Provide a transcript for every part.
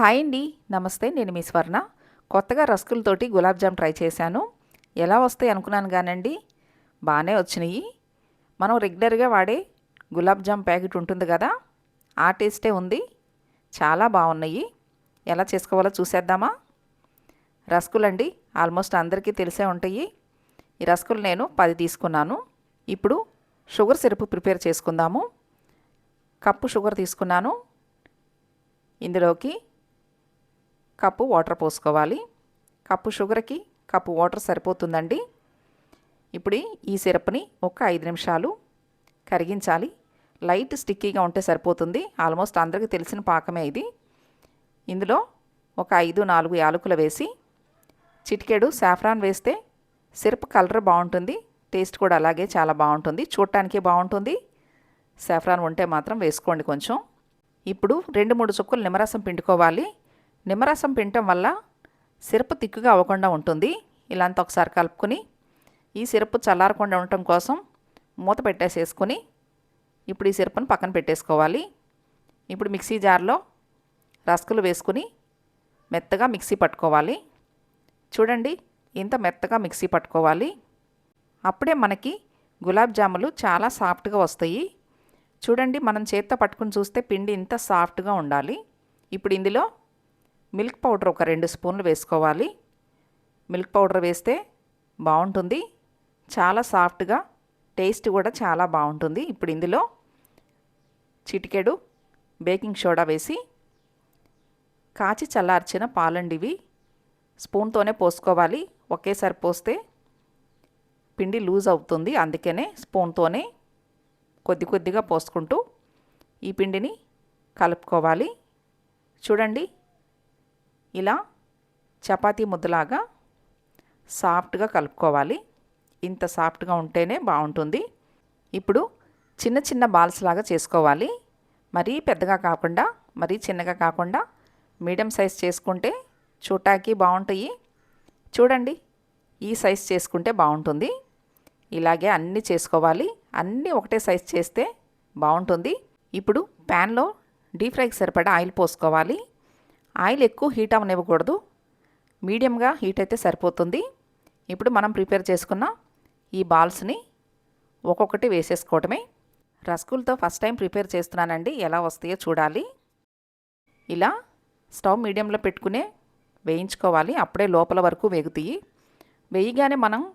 Hi అండి. నమస్తే నేను మీ స్వర్ణ. కొత్తగా రస్కులతోటి గులాబ్ జామ్ ట్రై చేశాను. ఎలా వస్తాయి అనుకున్నాను కానండి. బాగానే వచ్చినాయి. మనం రెగ్యులర్గా వాడే గులాబ్ జామ్ ప్యాకెట్ ఉంటుంది కదా ఆ టేస్టే ఉంది. చాలా బాగున్నాయి ఎలా చేసుకోవాలో చూసేద్దామా? రస్కులు అండి ఆల్మోస్ట్ అందరికీ తెలిసే ఉంటాయి. ఈ రస్కులు నేను పది తీసుకున్నాను. ఇప్పుడు షుగర్ సిరప్ ప్రిపేర్ చేసుకుందాము. కప్పు షుగర్ తీసుకున్నాను. ఇందులోకి కప్పు వాటర్ పోసుకోవాలి. కప్పు షుగర్కి కప్పు వాటర్ సరిపోతుందండి. ఇప్పుడు ఈ సిరప్ని ఒక ఐదు నిమిషాలు కరిగించాలి. లైట్ స్టిక్కీగా ఉంటే సరిపోతుంది. ఆల్మోస్ట్ అందరికీ తెలిసిన పాకమే ఇది. ఇందులో ఒక ఐదు నాలుగు యాలకులు వేసి చిటికెడు సాఫ్రాన్ వేస్తే సిరప్ కలర్ బాగుంటుంది. టేస్ట్ కూడా అలాగే చాలా బాగుంటుంది. చూడటానికి బాగుంటుంది. సాఫ్రాన్ ఉంటే మాత్రం వేసుకోండి కొంచెం. ఇప్పుడు రెండు మూడు చుక్కలు నిమ్మరసం పిండుకోవాలి. నిమ్మరసం పిండటం వల్ల సిరప్ తిక్కుగా అవ్వకుండా ఉంటుంది. ఇలాంత ఒకసారి కలుపుకొని ఈ సిరప్ చల్లారకుండా ఉండటం కోసం మూత పెట్టేసేసుకొని ఇప్పుడు ఈ సిరప్ను పక్కన పెట్టేసుకోవాలి. ఇప్పుడు మిక్సీ జార్లో రస్కులు వేసుకుని మెత్తగా మిక్సీ పట్టుకోవాలి. చూడండి ఇంత మెత్తగా మిక్సీ పట్టుకోవాలి. అప్పుడే మనకి గులాబ్ జాములు చాలా సాఫ్ట్గా వస్తాయి. చూడండి మనం చేత్తో పట్టుకుని చూస్తే పిండి ఇంత సాఫ్ట్గా ఉండాలి. ఇప్పుడు ఇందులో మిల్క్ పౌడర్ ఒక రెండు స్పూన్లు వేసుకోవాలి. మిల్క్ పౌడర్ వేస్తే బాగుంటుంది. చాలా సాఫ్ట్గా టేస్ట్ కూడా చాలా బాగుంటుంది. ఇప్పుడు ఇందులో చిటికెడు బేకింగ్ సోడా వేసి కాచి చల్లార్చిన పాలండివి స్పూన్తోనే పోసుకోవాలి. ఒకేసారి పోస్తే పిండి లూజ్ అవుతుంది. అందుకనే స్పూన్తోనే కొద్ది కొద్దిగా పోసుకుంటూ ఈ పిండిని కలుపుకోవాలి. చూడండి ఇలా చపాతీ ముద్దలాగా సాఫ్ట్గా కలుపుకోవాలి. ఇంత సాఫ్ట్గా ఉంటేనే బాగుంటుంది. ఇప్పుడు చిన్న చిన్న బాల్స్ లాగా చేసుకోవాలి. మరీ పెద్దగా కాకుండా మరీ చిన్నగా కాకుండా మీడియం సైజ్ చేసుకుంటే చూటాకి బాగుంటాయి. చూడండి ఈ సైజ్ చేసుకుంటే బాగుంటుంది. ఇలాగే అన్నీ చేసుకోవాలి. అన్నీ ఒకటే సైజ్ చేస్తే బాగుంటుంది. ఇప్పుడు ప్యాన్లో డీప్ ఫ్రైకి సరిపడా ఆయిల్ పోసుకోవాలి. ఆయిల్ ఎక్కువ హీట్ అవనివ్వకూడదు. మీడియంగా హీట్ అయితే సరిపోతుంది. ఇప్పుడు మనం ప్రిపేర్ చేసుకున్న ఈ బాల్స్ని ఒక్కొక్కటి వేసేసుకోవటమే. రస్కులతో ఫస్ట్ టైం ప్రిపేర్ చేస్తున్నానండి. ఎలా వస్తాయో చూడాలి. ఇలా స్టవ్ మీడియంలో పెట్టుకునే వేయించుకోవాలి. అప్పుడే లోపల వరకు వేగుతాయి. వేయగానే మనం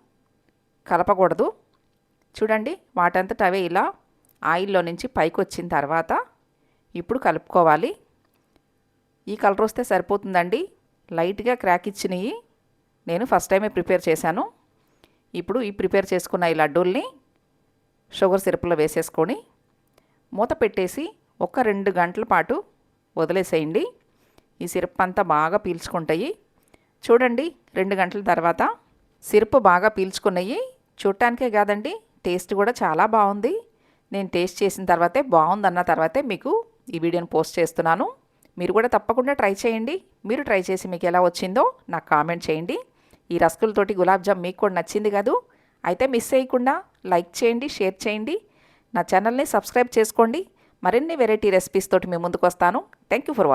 కలపకూడదు. చూడండి వాటంతట అవే ఇలా ఆయిల్లో నుంచి పైకి వచ్చిన తర్వాత ఇప్పుడు కలుపుకోవాలి. ఈ కలర్ వస్తే సరిపోతుందండి. లైట్గా క్రాక్ ఇచ్చినవి నేను ఫస్ట్ టైమే ప్రిపేర్ చేశాను. ఇప్పుడు ఈ ప్రిపేర్ చేసుకున్న ఈ లడ్డూల్ని షుగర్ సిరప్లో వేసేసుకొని మూత పెట్టేసి ఒక రెండు గంటల పాటు వదిలేసేయండి. ఈ సిరప్ అంతా బాగా పీల్చుకుంటాయి. చూడండి రెండు గంటల తర్వాత సిరప్ బాగా పీల్చుకున్నాయి. చూడటానికే కాదండి టేస్ట్ కూడా చాలా బాగుంది. నేను టేస్ట్ చేసిన తర్వాతే బాగుందన్న తర్వాతే మీకు ఈ వీడియోని పోస్ట్ చేస్తున్నాను. మీరు కూడా తప్పకుండా ట్రై చేయండి. మీరు ట్రై చేసి మీకు ఎలా వచ్చిందో నాకు కామెంట్ చేయండి. ఈ రస్కులతోటి గులాబ్ జామ్ మీకు కూడా నచ్చింది కాదు. అయితే మిస్ చేయకుండా లైక్ చేయండి షేర్ చేయండి. నా ఛానల్ని సబ్స్క్రైబ్ చేసుకోండి. మరిన్ని వెరైటీ రెసిపీస్ తోటి మీ ముందుకు వస్తాను. Thank you for watching